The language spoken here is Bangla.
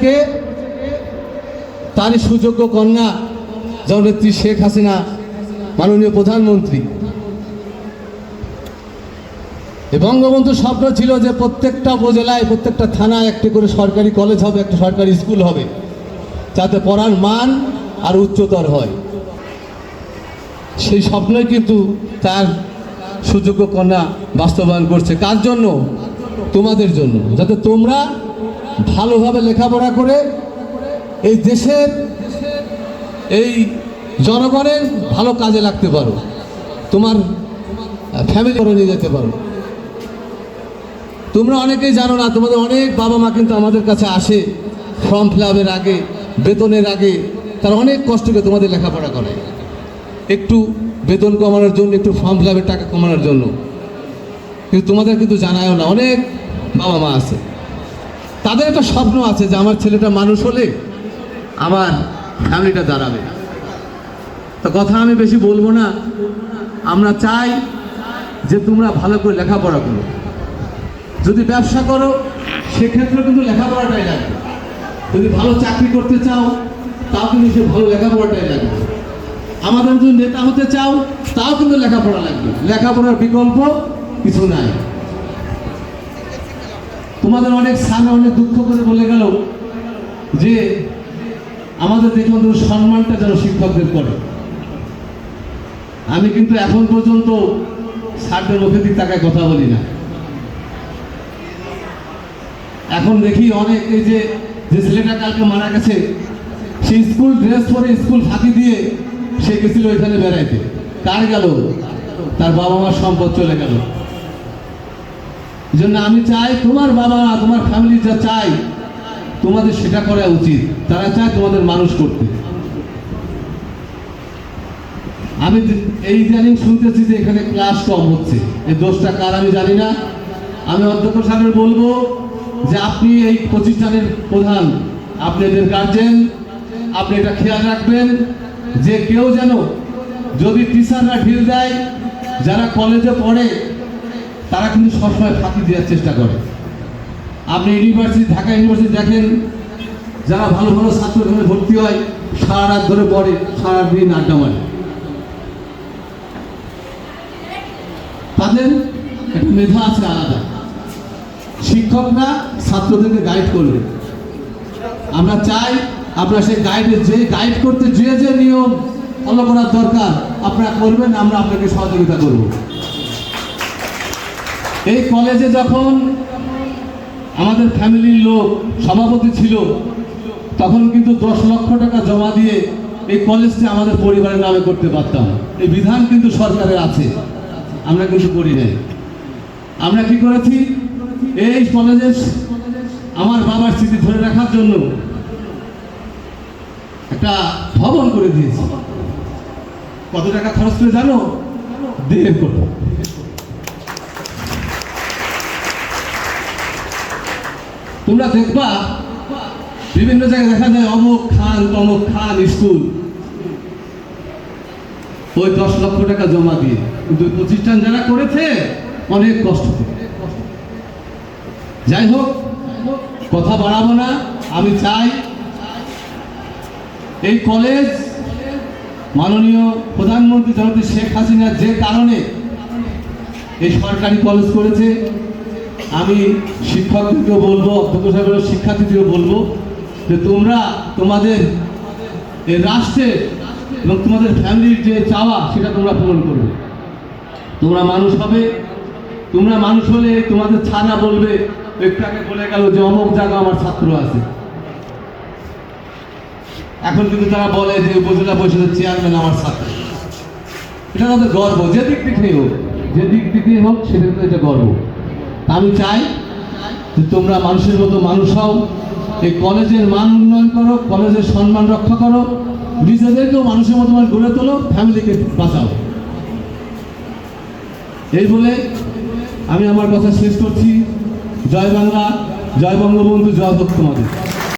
কে তারই সুযোগ্য কন্যা জননেত্রী শেখ হাসিনা, মাননীয় প্রধানমন্ত্রী। বঙ্গবন্ধুর স্বপ্ন ছিল যে প্রত্যেকটা উপজেলায়, প্রত্যেকটা থানায় একটি করে সরকারি কলেজ হবে, একটা সরকারি স্কুল হবে, যাতে পড়ার মান আর উচ্চতর হয়। সেই স্বপ্নই কিন্তু তার সুযোগ্য কন্যা বাস্তবায়ন করছে। কার জন্য? তোমাদের জন্য। যাতে তোমরা ভালোভাবে লেখাপড়া করে এই দেশের এই জনগণের ভালো কাজে লাগতে পারো। তোমার ফ্যামিলি করে নিয়ে যেতে পারো। তোমরা অনেকেই জানো না, তোমাদের অনেক বাবা মা কিন্তু আমাদের কাছে আসে ফর্ম ফিল আগে, বেতনের আগে। তারা অনেক কষ্ট করে তোমাদের লেখাপড়া করে। একটু বেতন কমানোর জন্য, একটু ফর্ম ফিল টাকা কমানোর জন্য। কিন্তু তোমাদের কিন্তু জানায়ও না, অনেক বাবা মা আছে। তাদের একটা স্বপ্ন আছে যে আমার ছেলেটা মানুষ হলে আমার ফ্যামিলিটা দাঁড়াবে। তো কথা আমি বেশি বলব না। আমরা চাই যে তোমরা ভালো করে লেখাপড়া করো। যদি ব্যবসা করো সেক্ষেত্রে কিন্তু লেখাপড়াটাই লাগবে। যদি ভালো চাকরি করতে চাও, তাও কিন্তু সে ভালো লেখাপড়াটাই লাগবে। আমাদের যদি নেতা হতে চাও, তাও কিন্তু লেখাপড়া লাগবে। লেখাপড়ার বিকল্প কিছু নাই। তোমাদের অনেক সামনে অনেক দুঃখ করে বলে গেল যে আমাদের দেখুন তো সম্মানটা যেন শিক্ষকদের করে। আমি কিন্তু এখন পর্যন্ত স্যারদের মুখের দিক তাকায় কথা বলি না। এখন দেখি অনেক এই যে যে ছেলেটা কালকে মারা গেছে, সে স্কুল ড্রেস পরে স্কুল ফাঁকি দিয়ে সে গেছিল ওইখানে বেড়াইতে। কার গেল? তার বাবা মার সম্পদ চলে গেল। জন্য আমি চাই তোমার বাবা তোমার ফ্যামিলি যা চাই তোমাদের সেটা করা উচিত। তারা চায় তোমাদের মানুষ করতে। আমি এই ইদানিং শুনতেছি যে এখানে ক্লাস কম হচ্ছে। এই দোষটা কার আমি জানি না। আমি অধ্যক্ষ সাহেবের বলব যে আপনি এই প্রতিষ্ঠানের প্রধান, আপনি এদের গার্জেন আপনি এটা খেয়াল রাখবেন যে কেউ যেন যদি টিচাররা ঢিল দেয়, যারা কলেজে পড়ে তারা কিন্তু সবসময় ফাঁকি দেওয়ার চেষ্টা করে। আপনি ইউনিভার্সিটি ঢাকা ইউনিভার্সিটি দেখেন, যারা ভালো ভালো ছাত্র এখানে ভর্তি হয়, সারা রাত ধরে পড়ে, সারা দিন আড্ডা মারে। তাদের একটা মেধা আছে আলাদা। শিক্ষকরা ছাত্রদেরকে গাইড করবে। আমরা চাই আপনারা সেই গাইডে যে গাইড করতে যে যে নিয়ম ফলো করার দরকার, আপনারা করবেন, আমরা আপনাকে সহযোগিতা করব। এই কলেজে যখন আমাদের ফ্যামিলির লোক সভাপতি ছিল, তখন কিন্তু দশ লক্ষ টাকা জমা দিয়ে এই কলেজটি আমাদের পরিবারের নামে করতে পারতাম। এই বিধান কিন্তু সরকারের আছে। আমরা কিন্তু করি নাই। আমরা কি করেছি? এই কলেজের আমার বাবার স্মৃতি ধরে রাখার জন্য একটা ভবন করে দিয়েছি। কত টাকা খরচ করে জানো? দেড় কোটি। তোমরা দেখবা, বিভিন্ন জায়গায় দেখা যায় অমুক খান, তমুক খান স্কুল। ওই দশ লক্ষ টাকা জমা দিয়ে। কিন্তু প্রতিষ্ঠান যারা করেছে, অনেক কষ্ট যাই হোক, কথা বাড়াবো না, আমি চাই এই কলেজ মাননীয় প্রধানমন্ত্রী জনতা শেখ হাসিনা যে কারণে এই সরকারি কলেজ করেছে আমি শিক্ষকদেরকেও বলব, অধ্যক্ষ সাহেবের শিক্ষার্থীদেরও বলব যে তোমরা তোমাদের এই রাষ্ট্রের এবং তোমাদের ফ্যামিলির যে চাওয়া, সেটা তোমরা পূরণ করবে। তোমরা মানুষ হবে, তোমরা মানুষ হলে তোমাদের ছাড়া বলবে একটু আগে বলে গেল যে, অমুক জায়গা আমার ছাত্র আছে। এখন কিন্তু তারা বলে যে, উপজেলা পরিষদের চেয়ারম্যান আমার ছাত্র। এটা তাদের গর্ব, যে দিক থেকেই হোক, যে দিক থেকে হোক, সেটা কিন্তু এটা গর্ব। আমি চাই যে তোমরা মানুষের মতো মানুষ হও। এই কলেজের মান উন্নয়ন করো, কলেজের সম্মান রক্ষা করো, নিজেদেরকেও মানুষের মতো মানুষ গড়ে তোলো, ফ্যামিলিকে বাঁচাও। এই বলে আমি আমার কথা শেষ করছি। জয় বাংলা, জয় বঙ্গবন্ধু, জয় তোমাদের